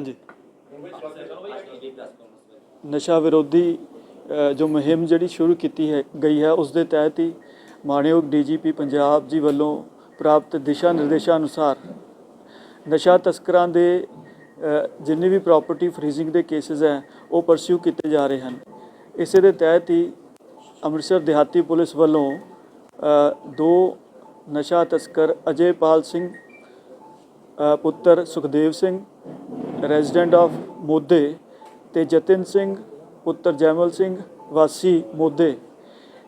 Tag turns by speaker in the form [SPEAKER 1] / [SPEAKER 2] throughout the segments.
[SPEAKER 1] ਹਾਂਜੀ। ਨਸ਼ਾ ਵਿਰੋਧੀ ਜੋ ਮੁਹਿੰਮ ਜਿਹੜੀ ਸ਼ੁਰੂ ਕੀਤੀ ਹੈ ਗਈ ਹੈ ਉਸ ਦੇ ਤਹਿਤ ਹੀ ਮਾਣਯੋਗ ਡੀਜੀਪੀ ਪੰਜਾਬ ਜੀ ਵੱਲੋਂ ਪ੍ਰਾਪਤ ਦਿਸ਼ਾ ਨਿਰਦੇਸ਼ਾਂ ਅਨੁਸਾਰ ਨਸ਼ਾ ਤਸਕਰਾਂ ਦੇ ਅ, ਜਿੰਨੀ ਵੀ ਪ੍ਰਾਪਰਟੀ ਫਰੀਜ਼ਿੰਗ ਦੇ ਕੇਸਿਸ ਹੈ ਉਹ ਪਰਸਿਊ ਕੀਤੇ ਜਾ ਰਹੇ ਹਨ। ਇਸੇ ਦੇ ਤਹਿਤ ਹੀ ਅੰਮ੍ਰਿਤਸਰ ਦਿਹਾਤੀ ਪੁਲਿਸ ਵੱਲੋਂ ਦੋ ਨਸ਼ਾ ਤਸਕਰ ਅਜੇਪਾਲ ਸਿੰਘ ਪੁੱਤਰ ਸੁਖਦੇਵ ਸਿੰਘ ਰੈਜ਼ੀਡੈਂਟ ਆਫ ਮੋਦੇ ਤੇ ਜਤਿਨ ਸਿੰਘ ਪੁੱਤਰ ਜੈਮਲ ਸਿੰਘ ਵਾਸੀ ਮੋਦੇ।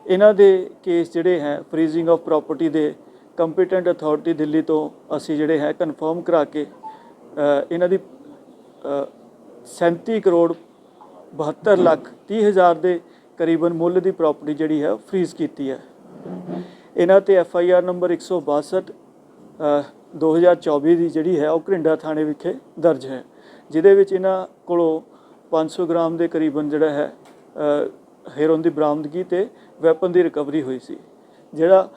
[SPEAKER 1] ਇਹਨਾਂ ਦੇ ਕੇਸ ਜਿਹੜੇ ਹੈ ਫਰੀਜ਼ਿੰਗ ਆਫ ਪ੍ਰਾਪਰਟੀ ਦੇ ਕੰਪੀਟੈਂਟ ਅਥਾਰਟੀ ਦਿੱਲੀ ਤੋਂ ਅਸੀਂ ਜਿਹੜੇ ਹੈ ਕਨਫਰਮ ਕਰਾ ਕੇ ਇਹਨਾਂ ਦੀ ਅ, 37 ਕਰੋੜ 72 ਲੱਖ 30 ਹਜ਼ਾਰ ਦੇ ਕਰੀਬਨ ਮੁੱਲ ਦੀ ਪ੍ਰਾਪਰਟੀ ਜਿਹੜੀ ਹੈ ਫਰੀਜ਼ ਕੀਤੀ ਹੈ। ਇਹਨਾਂ ਤੇ ਐਫ ਆਈ ਆਰ ਨੰਬਰ 162 ਅ, 2024 ਦੀ ਜਿਹੜੀ ਹੈ ਉਹ ਘਰਿੰਡਾ ਥਾਣੇ ਵਿਖੇ ਦਰਜ ਹੈ ਜਿਹਦੇ ਵਿੱਚ ਇਹਨਾਂ ਕੋਲੋਂ 500 ਗ੍ਰਾਮ ਦੇ ਕਰੀਬਨ ਜਿਹੜਾ ਹੈ ਅ, ਹੈਰੋਨ ਦੀ ਬਰਾਮਦਗੀ ਤੇ ਵੈਪਨ ਦੀ ਰਿਕਵਰੀ ਹੋਈ ਸੀ। ਜਿਹੜਾ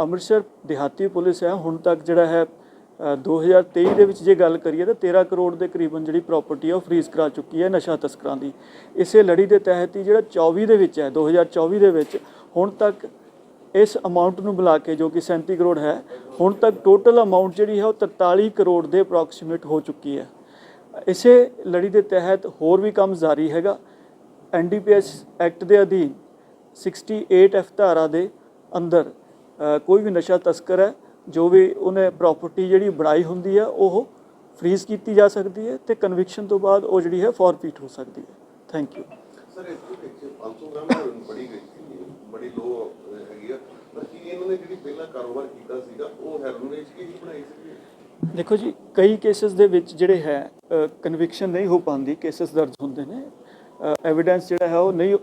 [SPEAKER 1] ਅੰਮ੍ਰਿਤਸਰ ਦਿਹਾਤੀ ਪੁਲਿਸ ਹੈ ਹੁਣ ਤੱਕ ਜਿਹੜਾ ਹੈ ਅ, 2023 ਦੇ ਵਿੱਚ ਜੇ ਗੱਲ ਕਰੀਏ ਤਾਂ 13 ਕਰੋੜ ਦੇ ਕਰੀਬਨ ਜਿਹੜੀ ਪ੍ਰਾਪਰਟੀ ਹੈ ਉਹ ਫਰੀਜ਼ ਕਰਾ ਚੁੱਕੀ ਹੈ ਨਸ਼ਾ ਤਸਕਰਾਂ ਦੀ। ਇਸੇ ਲੜੀ ਦੇ ਤਹਿਤ ਹੀ ਜਿਹੜਾ 24 ਦੇ ਵਿੱਚ ਹੈ 2024 ਦੇ ਵਿੱਚ ਹੁਣ ਤੱਕ ਇਸ ਅਮਾਉਂਟ ਨੂੰ ਮਿਲਾ ਕੇ ਜੋ ਕਿ 37 ਕਰੋੜ ਹੈ, ਹੁਣ ਤੱਕ ਟੋਟਲ ਅਮਾਉਂਟ ਜਿਹੜੀ ਹੈ ਉਹ 43 ਕਰੋੜ ਦੇ ਅਪਰੋਕਸੀਮੇਟ ਹੋ ਚੁੱਕੀ ਹੈ। ਇਸੇ ਲੜੀ ਦੇ ਤਹਿਤ ਹੋਰ ਵੀ ਕੰਮ ਜਾਰੀ ਹੈਗਾ। ਐਨਡੀਪੀਐਸ ਐਕਟ ਦੇ ਅਧੀਨ 68 ਐਫ ਧਾਰਾ ਦੇ ਅੰਦਰ ਕੋਈ ਵੀ ਨਸ਼ਾ ਤਸਕਰ ਹੈ, ਜੋ ਵੀ ਉਹਨੇ ਪ੍ਰਾਪਰਟੀ ਜਿਹੜੀ ਬਣਾਈ ਹੁੰਦੀ ਹੈ, ਉਹ ਫਰੀਜ਼ ਕੀਤੀ ਜਾ ਸਕਦੀ ਹੈ ਤੇ ਕਨਵਿਕਸ਼ਨ ਤੋਂ ਬਾਅਦ ਉਹ ਜਿਹੜੀ ਹੈ ਫੋਰਫੀਟ ਹੋ ਸਕਦੀ ਹੈ। ਥੈਂਕ ਯੂ
[SPEAKER 2] ਸਰ, ਇਸ ਦੇ ਵਿੱਚ 500 ਗ੍ਰਾਮ ਹੈਰੋਇਨ ਬੜੀ ਗਈ ਸੀ, ਬੜੀ ਲੋ ਹੈਗੀ ਆ। ਪਰ ਕੀ ਇਹਨਾਂ ਨੇ ਜਿਹੜੀ ਪਹਿਲਾਂ ਕਾਰੋਬਾਰ ਕੀਤਾ ਸੀਗਾ, ਉਹ ਹੈਰੋਇਨ ਹੀ ਬਣਾਈ ਸੀ
[SPEAKER 1] ਦੇਖੋ ਜੀ, ਕਈ ਕੇਸਸ ਦੇ ਵਿੱਚ ਜਿਹੜੇ ਹੈ ਕਨਵਿਕਸ਼ਨ ਨਹੀਂ ਹੋ ਪਾਉਂਦੀ ਕੇਸਸ ਦਰਜ ਹੁੰਦੇ ਨੇ। ਐਵੀਡੈਂਸ ਜਿਹੜਾ ਹੈ, ਉਹ ਨਹੀਂ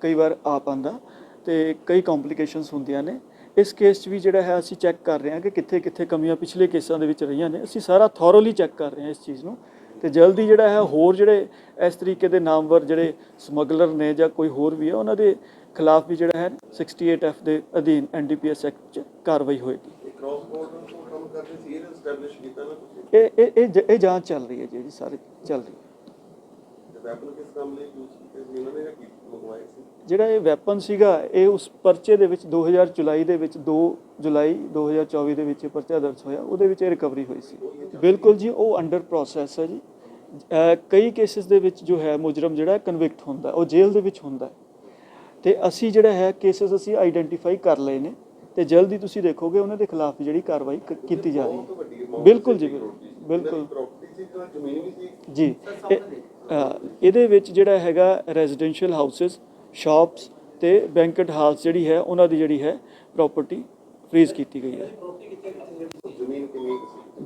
[SPEAKER 1] ਕਈ ਵਾਰ ਆ ਪਾਉਂਦਾ ਤੇ ਕਈ ਕੰਪਲਿਕੇਸ਼ਨਸ ਹੁੰਦੀਆਂ ਨੇ। ਇਸ ਕੇਸ 'ਚ ਵੀ ਜਿਹੜਾ ਹੈ, ਅਸੀਂ ਚੈੱਕ ਕਰ ਰਹੇ ਹਾਂ ਕਿ ਕਿੱਥੇ ਕਿੱਥੇ ਕਮੀਆਂ ਪਿਛਲੇ ਕੇਸਾਂ ਦੇ ਵਿੱਚ ਰਹੀਆਂ ਨੇ। ਅਸੀਂ ਸਾਰਾ ਥੋਰੋਲੀ ਚੈੱਕ ਕਰ ਰਹੇ ਹਾਂ ਇਸ ਚੀਜ਼ ਨੂੰ। ਤੇ ਜਲਦੀ ਜਿਹੜਾ ਹੈ ਹੋਰ ਜਿਹੜੇ ਇਸ ਤਰੀਕੇ ਦੇ ਨਾਮਵਰ ਜਿਹੜੇ ਸਮਗਲਰ ਨੇ ਜਾਂ ਕੋਈ ਹੋਰ ਵੀ ਹੈ ਉਹਨਾਂ ਦੇ ਖਿਲਾਫ ਵੀ ਜਿਹੜਾ ਹੈ 68 ਐਫ ਦੇ ਅਧੀਨ ਐਨਡੀਪੀਐਸ ਐਕਟ 'ਚ ਕਾਰਵਾਈ ਹੋਏਗੀ।
[SPEAKER 2] ਇਹ ਕ੍ਰਾਸ ਬਾਰਡਰ ਤੋਂ ਕੰਮ ਕਰਦੇ ਸੀ ਇਹ ਐਸਟੈਬਲਿਸ਼ ਕੀਤਾ ਨਾ ਤੁਸੀਂ?
[SPEAKER 1] ਇਹ ਇਹ ਜਾਂਚ ਚੱਲ ਰਹੀ ਹੈ ਜੀ ਸਾਰੀ ਚੱਲ ਰਹੀ ਹੈ।
[SPEAKER 2] ਵੈਪਨ ਕਿਸ ਕੰਮ ਲਈ ਯੂਜ਼ ਕੀਤੇ ਸੀ? ਇਹਨਾਂ ਨੇ ਜਾਂ ਕੀ ਮੰਗਵਾਏ ਸੀ?
[SPEAKER 1] ਜਿਹੜਾ ਇਹ ਵੈਪਨ ਸੀਗਾ ਇਹ ਉਸ ਪਰਚੇ ਦੇ ਵਿੱਚ 2000 ਜੁਲਾਈ ਦੇ ਵਿੱਚ 2 ਜੁਲਾਈ 2024 ਦੇ ਵਿੱਚ ਇਹ ਪਰਚਾ ਦਰਜ ਹੋਇਆ। ਉਹਦੇ ਵਿੱਚ ਇਹ ਰਿਕਵਰੀ ਹੋਈ ਸੀ। ਬਿਲਕੁਲ ਜੀ ਉਹ ਅੰਡਰ ਪ੍ਰੋਸੈਸ ਹੈ ਜੀ। ਕਈ ਕੇਸਿਸ ਦੇ ਵਿੱਚ ਜੋ ਹੈ ਮੁਜਰਮ ਜਿਹੜਾ ਕਨਵਿਕਟ ਹੁੰਦਾ ਉਹ ਜੇਲ੍ਹ ਦੇ ਵਿੱਚ ਹੁੰਦਾ। ਤੇ ਅਸੀਂ ਜਿਹੜਾ ਹੈ ਕੇਸਿਸ ਅਸੀਂ ਆਈਡੈਂਟੀਫਾਈ ਕਰ ਲਏ ਨੇ ਤੇ ਜਲਦੀ ਤੁਸੀਂ ਦੇਖੋਗੇ ਉਹਨਾਂ ਦੇ ਖਿਲਾਫ ਜਿਹੜੀ ਕਾਰਵਾਈ ਕੀਤੀ ਜਾ ਰਹੀ ਹੈ। ਬਿਲਕੁਲ ਜੀ। ਬਿਲਕੁਲ।
[SPEAKER 2] ਜ਼ਮੀਨ ਵੀ ਸੀ।
[SPEAKER 1] ਜੀ ਅ, ਇਹਦੇ ਵਿੱਚ ਜਿਹੜਾ ਹੈਗਾ ਰੈਜ਼ੀਡੈਂਸ਼ੀਅਲ ਹਾਊਸਸ ਸ਼ਾਪਸ ਤੇ ਬੈਂਕਟ ਹਾਲਸ ਜਿਹੜੀ ਹੈ, ਉਹਨਾਂ ਦੀ ਜਿਹੜੀ ਹੈ ਪ੍ਰਾਪਰਟੀ ਫ੍ਰੀਜ਼ ਕੀਤੀ ਗਈ ਹੈ।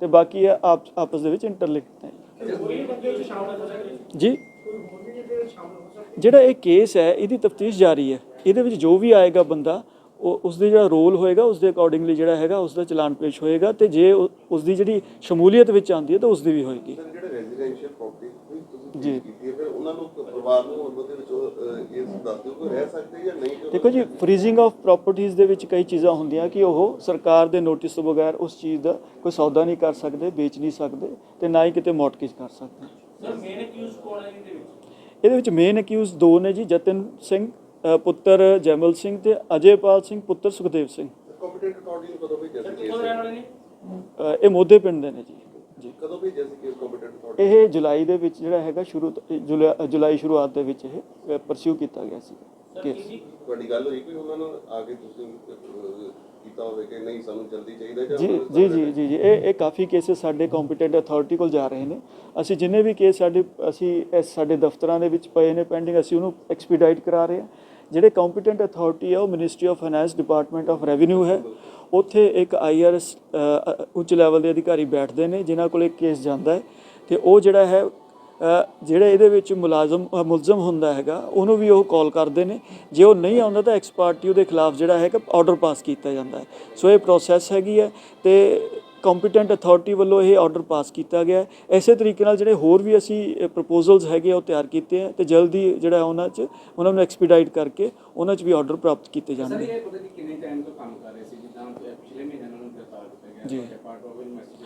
[SPEAKER 1] ਤੇ ਬਾਕੀ ਇਹ ਆਪ ਆਪਸ ਦੇ ਵਿੱਚ ਇੰਟਰਲਿੰਕਡ ਨੇ। ਜੀ। ਜਿਹੜਾ ਇਹ ਕੇਸ ਹੈ ਇਹਦੀ ਤਫਤੀਸ਼ ਜਾਰੀ ਹੈ। ਇਹਦੇ ਵਿੱਚ ਜੋ ਵੀ ਆਏਗਾ ਬੰਦਾ ਉਹ ਉਸ ਦੇ ਜਿਹੜਾ ਰੋਲ ਹੋਏਗਾ ਉਸ ਦੇ ਅਕੋਰਡਿੰਗਲੀ ਜਿਹੜਾ ਹੈਗਾ ਉਸ ਦਾ ਚਲਾਨ ਪੇਸ਼ ਹੋਏਗਾ ਤੇ ਜੇ ਉਹ- ਉਸ ਦੀ ਜਿਹੜੀ ਸ਼ਮੂਲੀਅਤ ਵਿੱਚ ਆਉਂਦੀ ਹੈ ਤਾਂ ਉਸ ਦੀ ਵੀ ਹੋਏਗੀ। ਜੀ।
[SPEAKER 2] ਜੀ ਕੀਤੀ ਹੈ ਫਿਰ ਉਹਨਾਂ ਨੂੰ ਪਰਿਵਾਰ ਨੂੰ ਉਹਦੇ ਵਿੱਚ ਅਹ, ਇਹ ਦੱਸ ਦਿਓ ਕਿ ਰਹਿ ਸਕਦੇ ਜਾਂ ਨਹੀਂ ਕਿ
[SPEAKER 1] ਦੇਖੋ ਜੀ ਫਰੀਜ਼ਿੰਗ ਆਫ ਪ੍ਰਾਪਰਟੀਆਂ ਦੇ ਵਿੱਚ ਕਈ ਚੀਜ਼ਾਂ ਹੁੰਦੀਆਂ ਕਿ ਉਹ ਸਰਕਾਰ ਦੇ ਨੋਟਿਸ ਤੋਂ ਬਗੈਰ ਉਸ ਚੀਜ਼ ਦਾ ਕੋਈ ਸੌਦਾ ਨਹੀਂ ਕਰ ਸਕਦੇ ਵੇਚ ਨਹੀਂ ਸਕਦੇ ਤੇ ਨਾ ਹੀ ਕਿਤੇ ਮੌਟਗੇਜ ਕਰ ਸਕਦੇ।
[SPEAKER 3] ਸਰ ਮੇਨ ਅਕਿਊਜ਼ ਕੌਣ ਹੈ ਇਹਦੇ ਵਿੱਚ?
[SPEAKER 1] ਇਹਦੇ ਵਿੱਚ ਮੇਨ ਅਕਿਊਜ਼ ਦੋ ਨੇ ਜੀ ਜਤਨ ਸਿੰਘ ਪੁੱਤਰ ਜੈਮਲ ਸਿੰਘ ਤੇ ਅਜੇਪਾਲ ਸਿੰਘ ਪੁੱਤਰ ਸੁਖਦੇਵ ਸਿੰਘ।
[SPEAKER 2] ਕੰਪੀਟੈਂਟ ਕਦੋਂ
[SPEAKER 1] ਇਹ ਮੋਦੇ ਪਿੰਡ ਦੇ ਨੇ ਜੀ। ਜੀ।
[SPEAKER 2] ਕਦੋਂ ਭੇਜਿਆ ਸੀ ਕਿ ਕੰਪੀਟੈਂਟ ਅਥਾਰਟੀ
[SPEAKER 1] ਇਹ ਜੁਲਾਈ ਦੇ ਵਿੱਚ ਜਿਹੜਾ ਹੈਗਾ ਸ਼ੁਰੂ ਤੋਂ- ਇਹ ਜੁਲਾ- ਜੁਲਾਈ ਸ਼ੁਰੂਆਤ ਦੇ ਵਿੱਚ ਇਹ ਪਰਸਿਊ ਕੀਤਾ ਗਿਆ ਸੀ ਕੇਸ।
[SPEAKER 2] ਤੁਹਾਡੀ ਗੱਲ ਹੋਈ ਕੋਈ ਉਹਨਾਂ ਨੂੰ ਆ ਕੇ ਤੁਸੀਂ ਅਹ, ਕੀਤਾ ਹੋਵੇ ਕਿ ਨਹੀਂ ਸਾਨੂੰ ਜਲਦੀ ਚਾਹੀਦਾ ਜਾਂ
[SPEAKER 1] ਜੀ ਜੀ ਜੀ ਜੀ ਜੀ। ਇਹ ਇਹ ਕਾਫੀ ਕੇसेस ਸਾਡੇ ਕੰਪੀਟੈਂਟ ਅਥਾਰਟੀ ਕੋਲ ਜਾ ਰਹੇ ਨੇ। ਅਸੀਂ ਜਿੰਨੇ ਵੀ ਕੇਸ ਸਾਡੇ ਅਸੀਂ ਇਸ ਸਾਡੇ ਦਫ਼ਤਰਾਂ ਦੇ ਵਿੱਚ ਪਏ ਨੇ ਪੈਂਡਿੰਗ ਅਸੀਂ ਉਹਨੂੰ ਐਕਸਪੀਡਾਈਟ ਕਰਾ ਰਹੇ ਹਾਂ। ਜਿਹੜੇ ਕੰਪੀਟੈਂਟ ਅਥਾਰਟੀ ਹੈ ਉਹ ministry of finance department of revenue ਹੈ। ਉੱਥੇ ਇੱਕ ਆਈਆਰਐਸ ਉੱਚ ਲੈਵਲ ਦੇ ਅਧਿਕਾਰੀ ਬੈਠਦੇ ਨੇ, ਜਿਨ੍ਹਾਂ ਕੋਲ ਇੱਕ ਕੇਸ ਜਾਂਦਾ ਹੈ। ਤੇ ਉਹ ਜਿਹੜਾ ਹੈ ਜਿਹੜਾ ਇਹਦੇ ਵਿੱਚ ਮੁਲਾਜ਼ਮ ਮੁਲਜ਼ਮ ਹੁੰਦਾ ਹੈਗਾ, ਉਹਨੂੰ ਵੀ ਉਹ ਕਾਲ ਕਰਦੇ ਨੇ। ਜੇ ਉਹ ਨਹੀਂ ਆਉਂਦਾ ਤਾਂ ਐਕਸਪਾਰਟੀ ਉਹਦੇ ਖਿਲਾਫ ਜਿਹੜਾ ਹੈਗਾ ਆਰਡਰ ਪਾਸ ਕੀਤਾ ਜਾਂਦਾ ਹੈ। ਸੋ ਇਹ ਪ੍ਰੋਸੈਸ ਹੈਗੀ ਹੈ ਤੇ ਕੰਪੀਟੈਂਟ ਅਥਾਰਟੀ ਵੱਲੋਂ ਇਹ ਆਰਡਰ ਪਾਸ ਕੀਤਾ ਗਿਆ ਹੈ। ਇਸੇ ਤਰੀਕੇ ਨਾਲ ਜਿਹੜੇ ਹੋਰ ਵੀ ਅਸੀਂ ਪ੍ਰਪੋਜ਼ਲਸ ਹੈਗੇ ਉਹ ਤਿਆਰ ਕੀਤੇ ਆ ਤੇ ਜਲਦੀ ਜਿਹੜਾ ਉਹਨਾਂ 'ਚ ਉਹਨਾਂ ਨੂੰ ਐਕਸਪੀਡਾਈਟ ਕਰਕੇ ਉਹਨਾਂ 'ਚ ਵੀ ਆਰਡਰ ਪ੍ਰਾਪਤ ਕੀਤੇ
[SPEAKER 4] ਸਰ
[SPEAKER 1] ਜਾਣਗੇ
[SPEAKER 4] ਇਹ ਪਤਾ ਨਹੀਂ ਕਿੰਨੇ ਟਾਈਮ ਤੋਂ ਕੰਮ ਕਰ ਰਹੇ ਸੀ? ਜਿੱਦਾਂ ਪਿਛਲੇ ਮਹੀਨੇ ਇਹਨਾਂ ਨੂੰ ਗ੍ਰਿਫਤਾਰ ਕੀਤਾ ਗਿਆ।
[SPEAKER 1] ਜੀ।
[SPEAKER 4] Part of investigation